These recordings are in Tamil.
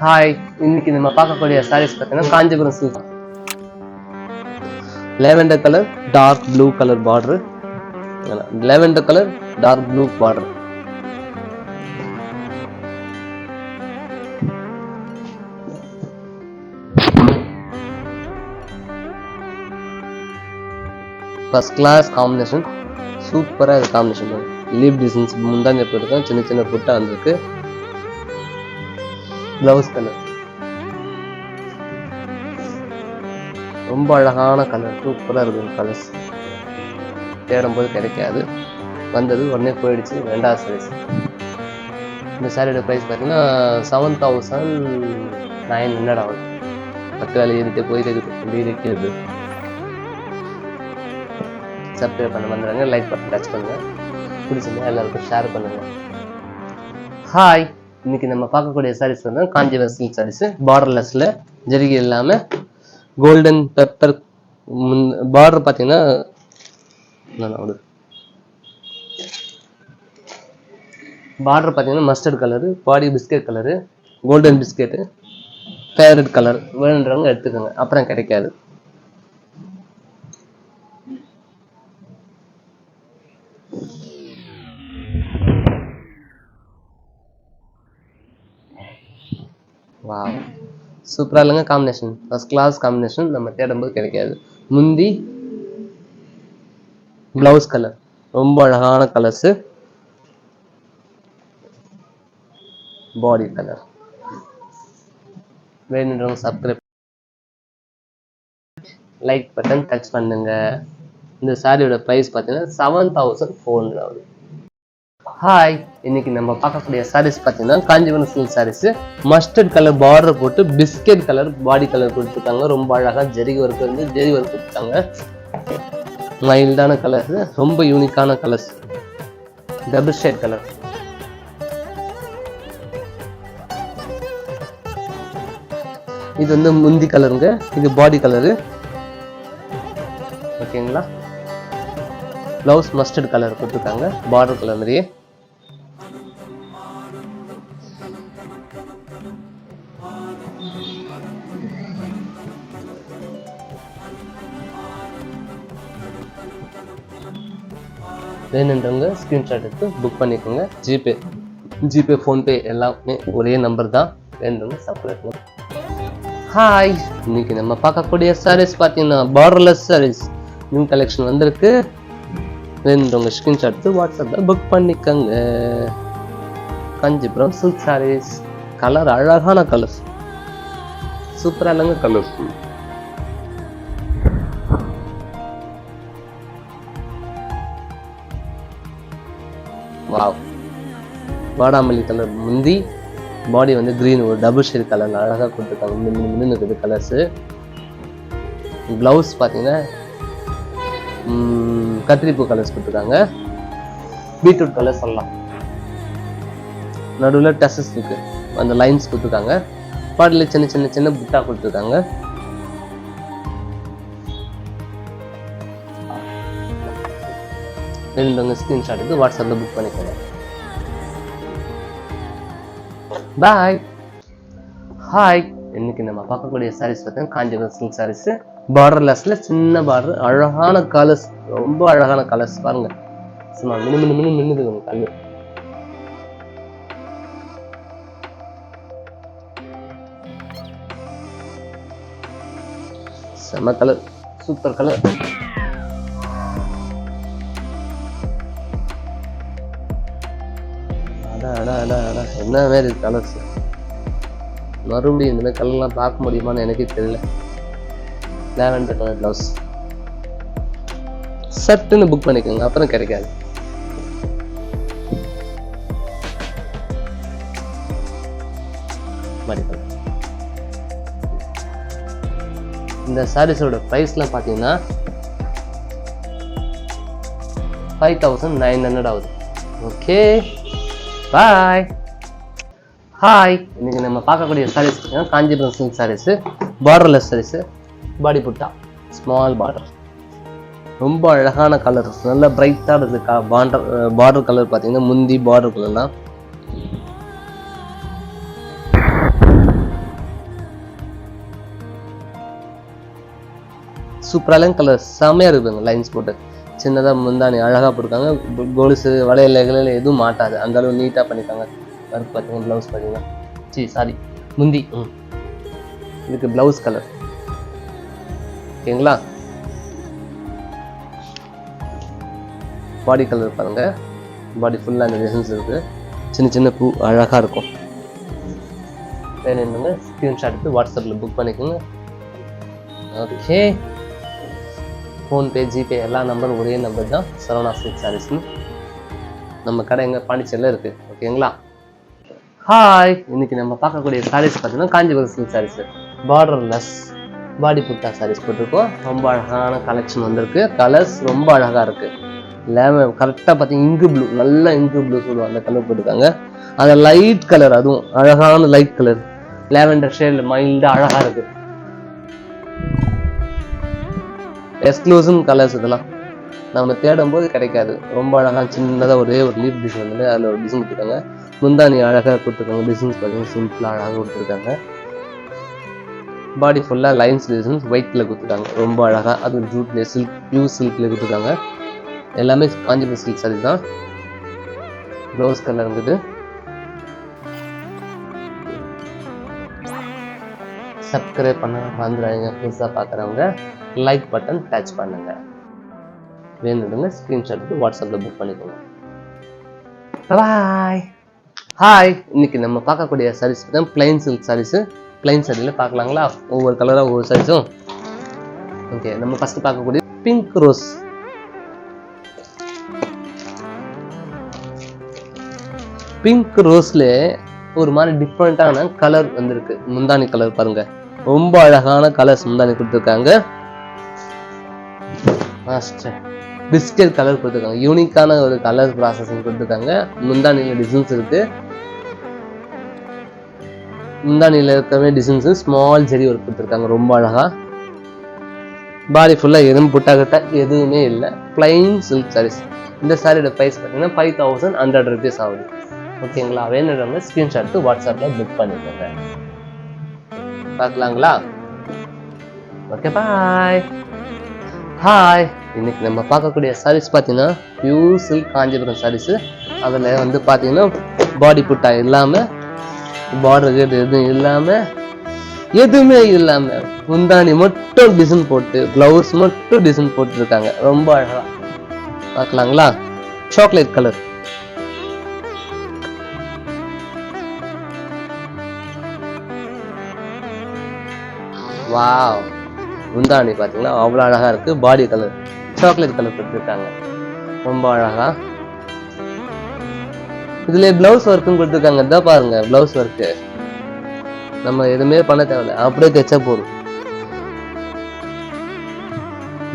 ஹாய் இன்னைக்கு நம்ம பார்க்கக்கூடிய சாரீஸ் பார்த்தீங்கன்னா Kanchipuram silk lavender colour dark blue colour border lavender colour dark blue border first class combination சூப்பராக இது காம்பினேஷன் லீவ் டிசைன்ஸ் முந்தானி எப்படி சின்ன சின்ன புட்டா வந்திருக்கு. ப்ளவுஸ் கலர் ரொம்ப அழகான கலர் சூப்பராக இருக்கும் கலர்ஸ் தேடும்போது கிடைக்காது. வந்தது உடனே போயிடுச்சு. ரெண்டாவது சைஸ் இந்த சாரியோட ப்ரைஸ் பார்த்தீங்கன்னா செவன் தௌசண்ட் நைன் ஹண்ட்ரட் ஆகுது பத்து வேலை ஏறிட்டு போயிட்டு இருக்குது? இருக்கிறது சப்ஸ்கிரைப் பண்ண வந்துடுறாங்க லைக் பட்டன் டச் பண்ணுங்க. பிடிச்சிருந்தா எல்லாருக்கும் ஷேர் பண்ணுங்கள் ஹாய் இன்னைக்கு நம்ம பார்க்கக்கூடிய சாரீஸ் வந்து காஞ்சிபுரம் சாரீஸ் பார்டர்லெஸ்ல ஜெருகி இல்லாம கோல்டன் பெப்பர் பார்டர் பார்த்தீங்கன்னா பார்டர் பார்த்தீங்கன்னா mustard colour body biscuit colour golden biscuit favourite colour வேணுன்றவங்க எடுத்துக்கோங்க. அப்புறம் கிடைக்காது. சூப்பராக இல்லைங்க காம்பினேஷன் ஃபஸ்ட் கிளாஸ் காம்பினேஷன் நம்ம தேடும்போது கிடைக்காது. முந்தி ப்ளவுஸ் கலர் ரொம்ப அழகான கலர்ஸு பாடி கலர் வேணுன்றவங்க சப்ஸ்கிரைப் லைக் பட்டன் டச் பண்ணுங்க. இந்த சாரியோட ப்ரைஸ் பார்த்தீங்கன்னா செவன் தௌசண்ட் ஃபோர் ஹண்ட்ரட் ஆகுது. ஹாய் இன்னைக்கு நம்ம பார்க்கக்கூடிய சாரீஸ் பார்த்தீங்கன்னா Kanchipuram silk sarees mustard colour border போட்டு பிஸ்கெட் கலர் பாடி கலர் கொடுத்துருக்காங்க. ரொம்ப அழகா ஜெரி ஒர்க் வந்து ஜெரி ஒர்க் கொடுத்துருக்காங்க. மைல்டான கலர் ரொம்ப யூனிக்கான கலர்ஸ் டபுள் ஷேட் கலர் இது வந்து முந்தி கலருங்க இது பாடி கலரு ஓகேங்களா ப்ளவுஸ் மஸ்டர்ட் கலர் கொடுத்துருக்காங்க. பார்டர் கலர் மாதிரியே. வேணுன்றவங்க ஸ்க்ரீன்ஷாட் எடுத்து புக் பண்ணிக்கோங்க. ஜிபே ஜிபே ஃபோன்பே எல்லாமே ஒரே நம்பர் தான். வேணுன்றவங்க சப்ஸ்கிரைப் பண்ணுங்க ஹாய் இன்னைக்கு நம்ம பார்க்கக்கூடிய சாரீஸ் பார்த்தீங்கன்னா பார்டர்லெஸ் சாரீஸ் நியூ கலெக்ஷன் வந்திருக்கு. வேணுன்றவங்க ஸ்க்ரீன்ஷாட் எடுத்து வாட்ஸ்அப்பில் புக் பண்ணிக்கோங்க. காஞ்சிபுரம் சில்க் சாரீஸ் கலர் அழகான கலர்ஸ் சூப்பராக இல்லைங்க? Colours wow. வாடாமல்லி கலர் முந்தி பாடி வந்து க்ரீன் ஒரு டபுள் ஷேட் கலர் அழகாக கொடுத்துருக்காங்க. மின்னு மின்னு இருக்குது கலர்ஸு ப்ளவுஸ் பார்த்தீங்கன்னா கத்திரிப்பூ கலர்ஸ் கொடுத்துருக்காங்க. பீட்ரூட் கலர் சொல்லலாம். நடுவில் டசஸ் இருக்கு. அந்த லைன்ஸ் கொடுத்துருக்காங்க. பாடியில் சின்ன சின்ன சின்ன புட்டா கொடுத்துருக்காங்க. வேணுன்றவங்க ஸ்க்ரீன்ஷாட் எடுத்து வாட்ஸ்அப்பில் புக் பண்ணிக்கோங்க பாய் ஹாய் இன்னைக்கு நம்ம பார்க்கக்கூடிய சாரீஸ் பார்த்தீங்கன்னா காஞ்சிபுரம் சில்க் சாரீஸ் பார்டர்லெஸ்ல சின்ன பார்டர் அழகான கலர்ஸ் ரொம்ப அழகான கலர்ஸ் பாருங்க. சும்மா மினு மினு மினு மின்னுது உங்க கல்வி செம கலர் சூப்பர் கலர் என்ன மாதிரி கலர்ஸ் மறுபடியும் இந்தமாதிரி கலர்லாம் பார்க்க முடியுமான்னு எனக்கே தெரியல. லேவண்டர் கலர் ப்ளவுஸ் சட்டுன்னு புக் பண்ணிக்கோங்க அப்புறம் கிடைக்காது. இந்த சாரீஸோட ப்ரைஸ்லாம் பார்த்தீங்கன்னா ஃபைவ் தௌசண்ட் நைன் ஹண்ட்ரட் ஆகுது. ஓகே பாய் ஹாய் இன்னைக்கு நம்ம பார்க்கக்கூடிய sarees Kanchipuram silk sarees borderless sarees body புட்டா ஸ்மால் பார்டர் ரொம்ப அழகான கலர் நல்ல பிரைட்டாக இருக்குது கா பார்டர் பார்டர் கலர் பார்த்தீங்கன்னா முந்தி பார்டர் கலர் தான். சூப்பராக கலர் செம்மையாக இருக்குதுங்க லைன்ஸ் போட்டு. சின்னதாக முந்தானி அழகாக போட்டிருக்காங்க. கொலுசு வளையல் எதுவும் மாட்டாது. அந்தளவு நீட்டாக பண்ணியிருக்காங்க. ஒர்க் பார்த்தீங்கன்னா ப்ளவுஸ் பார்த்தீங்கன்னா சரி சாரி முந்தி ம். இதுக்கு ப்ளவுஸ் கலர் ஓகேங்களா? பாடி கலர் பாருங்க. பாடி ஃபுல்லாக அந்த டிசைன்ஸ் இருக்குது சின்ன சின்ன பூ அழகாக இருக்கும். வேணுங்க ஸ்க்ரீன்ஷாட் எடுத்து வாட்ஸ்அப்பில் புக் பண்ணிக்கோங்க. ஓகே ஃபோன்பே ஜிபே எல்லா நம்பரும் ஒரே நம்பர் தான். சரவணா சில்க் சாரீஸ்னு நம்ம கடை எங்கே? பாண்டிச்சேரியில் இருக்குது ஓகேங்களா? ஹாய் இன்னைக்கு நம்ம பார்க்கக்கூடிய சாரீஸ் பார்த்தீங்கன்னா Kanchipuram silk sarees borderless body புட்டா சாரீஸ் போட்டிருக்கோம். ரொம்ப அழகான கலெக்ஷன் வந்திருக்கு. கலர்ஸ் ரொம்ப அழகாக இருக்குது லெமன் கரெக்டாக பார்த்தீங்கன்னா இங்கு ப்ளூ நல்ல இங்கு ப்ளூ சொல்லுவாங்க. அந்த கலர் போட்டிருக்காங்க. அந்த லைட் கலர் அதுவும் அழகான லைட் கலர் லேவெண்டர் ஷேட் மைல்டாக அழகாக இருக்கு. எக்ஸ்க்ளூசிவ் கலர்ஸ் இதெல்லாம் நம்ம தேடும் போது கிடைக்காது. ரொம்ப அழகாக சின்னதாக ஒரே ஒரு லீப் டிசைன் வந்து அதில் ஒரு டிசைன் கொடுத்துருக்காங்க. முந்தானி அழகாக கொடுத்துருக்காங்க. டிசைன்ஸ் பார்த்தீங்கன்னா சிம்பிளாக அழகாக கொடுத்துருக்காங்க. பாடி ஃபுல்லாக லைன்ஸ் டிசைன்ஸ் ஒயிட்டில் கொடுத்துருக்காங்க. ரொம்ப அழகாக அது ஜூட்லேயே சில்க் ப்ளூ சில்கில் கொடுத்துருக்காங்க. எல்லாமே காஞ்சிபுரம் சில்க் சாரி தான். ப்ளவுஸ் கலர் இருந்தது. சப்ஸ்கிரைப் பண்ண வந்துடுறாங்க புதுசாக பார்க்குறவங்க லைக் பட்டன் டச் பண்ணுங்க. வேணுங்க ஸ்க்ரீன்ஷாட் வாட்ஸ்அப்பில் புக் பண்ணிக்கோங்க. பாய் ஹாய் இன்னைக்கு நம்ம பார்க்கக்கூடிய சாரீஸ் தான் பிளைன் சில்க் சாரீஸு பிளைன் சாரியில் பார்க்கலாங்களா? ஒவ்வொரு கலராக ஒவ்வொரு சாரீஸும் ஓகே நம்ம ஃபஸ்ட்டு பார்க்கக்கூடிய பிங்க் ரோஸ் பிங்க் ரோஸ்ல ஒரு மாதிரி டிஃப்ரெண்ட்டான கலர் வந்திருக்கு. முந்தானி கலர் பாருங்க. ரொம்ப அழகான கலர்ஸ் முந்தானி கொடுத்துருக்காங்க. பிஸ்கட் கலர் கொடுத்துருக்காங்க. யூனிக்கான ஒரு கலர் ப்ராசஸிங் கொடுத்துருக்காங்க. முந்தானியில் டிசைன்ஸ் இருக்கு. முந்தானியில் இருக்கவே டிசைன்ஸ் ஸ்மால் ஜெரி ஒர்க் கொடுத்துருக்காங்க ரொம்ப அழகா. பாடி ஃபுல்லாக எதுவும் புட்டாகட்ட எதுவுமே இல்லை. பிளைன் சில்க் சாரீஸ் இந்த சாரியோட ப்ரைஸ் பார்த்தீங்கன்னா ஃபைவ் தௌசண்ட் ஹண்ட்ரட் ருபீஸ் ஆகுது. ஓகேங்களா வேணுன்றவங்க ஸ்க்ரீன்ஷாட் எடுத்து வாட்ஸ்அப்பில் புக் பண்ணிக்கோங்க. பார்க்கலாங்களா? ஓகே பாய் ஹாய் இன்னைக்கு நம்ம பார்க்கக்கூடிய சாரீஸ் பார்த்தீங்கன்னா பியூர் சில்க் காஞ்சிபுரம் சாரீஸு அதில் வந்து பார்த்தீங்கன்னா பாடி புட்டா இல்லாமல் பார்டர் கேட் எதுவும் இல்லாமல் எதுவுமே இல்லாமல் முந்தானி மட்டும் டிசைன் போட்டு ப்ளவுஸ் மட்டும் டிசைன் போட்டுருக்காங்க. ரொம்ப அழகா. பார்க்கலாங்களா? Chocolate colour. வாவ். முந்தானி பார்த்தீங்கன்னா அவ்வளோ அழகா இருக்கு. பாடி கலர் சாக்லேட் கலர் கொடுத்துருக்காங்க ரொம்ப அழகா. இதுல பிளவுஸ் ஒர்க்கும் கொடுத்துருக்காங்க. இதான் பாருங்க பிளவுஸ் ஒர்க்கு நம்ம எதுவுமே பண்ண தேவையில்ல. அப்படியே தைச்சா போதும்.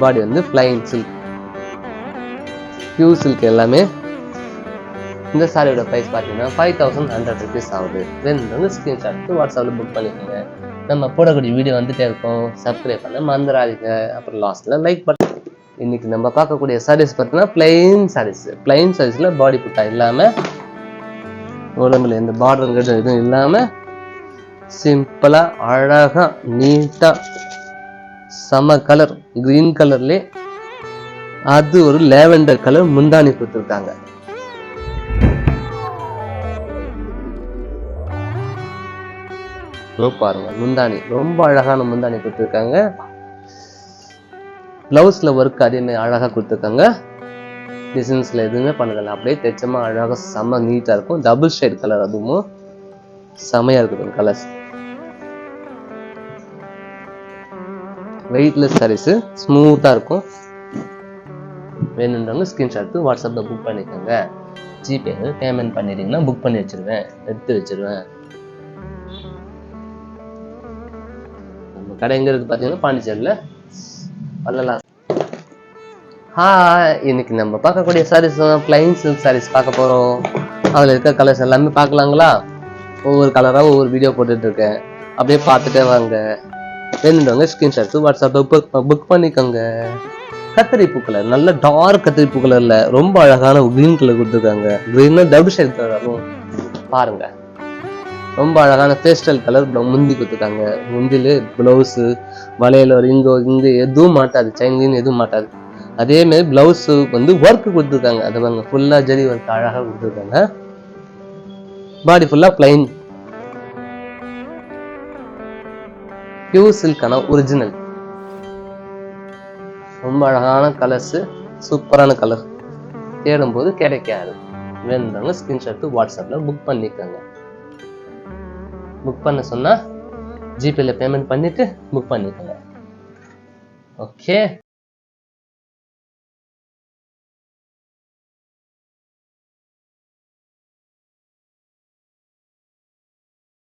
பாடி வந்து ஃப்ளைங் சில்க் பியூ சில்க் எல்லாமே. இந்த சாரியோட ப்ரைஸ் பார்த்தீங்கன்னா ஃபைவ் தௌசண்ட் ஹண்ட்ரட் ருபீஸ் ஆகுது. வேணும்னு ஸ்க்ரீன்ஷாட் எடுத்து வாட்ஸ்அப்பில் புக் பண்ணிக்கோங்க. நம்ம போடக்கூடிய வீடியோ வந்துட்டே இருக்கும். சப்ஸ்கிரைப் பண்ண மறந்துடாதீங்க. அப்புறம் லாஸ்ட்டில் லைக் பண்ண இன்னைக்கு நம்ம பார்க்கக்கூடிய சாரீஸ் பார்த்தீங்கன்னா பிளெயின் சாரீஸ் பிளெயின் சாரீஸில் பாடி புட்டா இல்லாமல் உடம்புல எந்த பார்டர் கட்ட எதுவும் இல்லாமல் சிம்பிளாக அழகாக நீட்டாக சம கலர் க்ரீன் கலர்லே அது ஒரு லேவெண்டர் கலர் முந்தானி கொடுத்துருக்காங்க. பாருங்க முந்தானி ரொம்ப அழகான முந்தானி கொடுத்துருக்காங்க. பிளவுஸ்ல ஒர்க் அதேமாதிரி அழகாக கொடுத்துருக்காங்க. டிசைன்ஸ்ல எதுவுமே பண்ணதில்லை. அப்படியே தைச்சமா அழகா செம்ம நீட்டா இருக்கும். டபுள் ஷேட் கலர் அதுவும் செமையா இருக்குது கலர்ஸ் வெயிட்லெஸ் சாரீஸு ஸ்மூத்தா இருக்கும். வேணுன்றவங்க ஸ்கிரீன்ஷாட் எடுத்து வாட்ஸ்அப்பில் புக் பண்ணிக்கோங்க. ஜிபே பேமெண்ட் பண்ணிட்டீங்கன்னா புக் பண்ணி வச்சிருவேன். எடுத்து வச்சிருவேன். நம்ம கடை எங்க இருக்கு பார்த்தீங்கன்னா பாண்டிச்சேரியில். வரலாம் ஹா இன்னைக்கு நம்ம பார்க்கக்கூடிய சாரீஸ் பிளைன் சில்க் சாரீஸ் பார்க்க போகிறோம் அதில் இருக்க கலர்ஸ் எல்லாமே பார்க்கலாங்களா? ஒவ்வொரு கலராக ஒவ்வொரு வீடியோ போட்டுட்டு இருக்கேன். அப்படியே பார்த்துட்டே வாங்க. வேணுன்றவங்க ஸ்கிரீன்ஷாட் வாட்ஸ்அப்பில் புக் புக் பண்ணிக்கோங்க. கத்தரிப்பூ கலர் நல்ல டார்க் கத்தரிப்பூ கலரில் ரொம்ப அழகான க்ரீன் கலர் கொடுத்துருக்காங்க. கிரீன்னா டபுள் ஷேட் கலர் பாருங்க. ரொம்ப அழகான பேஸ்டல் கலர் முந்தி கொடுத்துருக்காங்க. முந்தில ப்ளவுஸு வளையல் இங்கோ இங்கே எதுவும் மாட்டாது. செயின்கின் எதுவும் மாட்டாது. அதே மாதிரி பிளவுஸு வந்து ஒர்க் கொடுத்துருக்காங்க. அது பாருங்க ஃபுல்லாக ஜரி ஒர்க் அழகாக கொடுத்துருக்காங்க. பாடி ஃபுல்லாக பிளைன் பியூர் சில்கான ஒரிஜினல் ரொம்ப அழகான கலர்ஸு சூப்பரான கலர் தேடும்போது கிடைக்காது. வேணுன்றவங்க ஸ்க்ரீன்ஷாட்டு வாட்ஸ்அப்பில் புக் பண்ணிக்கோங்க. புக் பண்ண சொன்னால் ஜிபேல பேமெண்ட் பண்ணிவிட்டு புக் பண்ணிக்கோங்க. ஓகே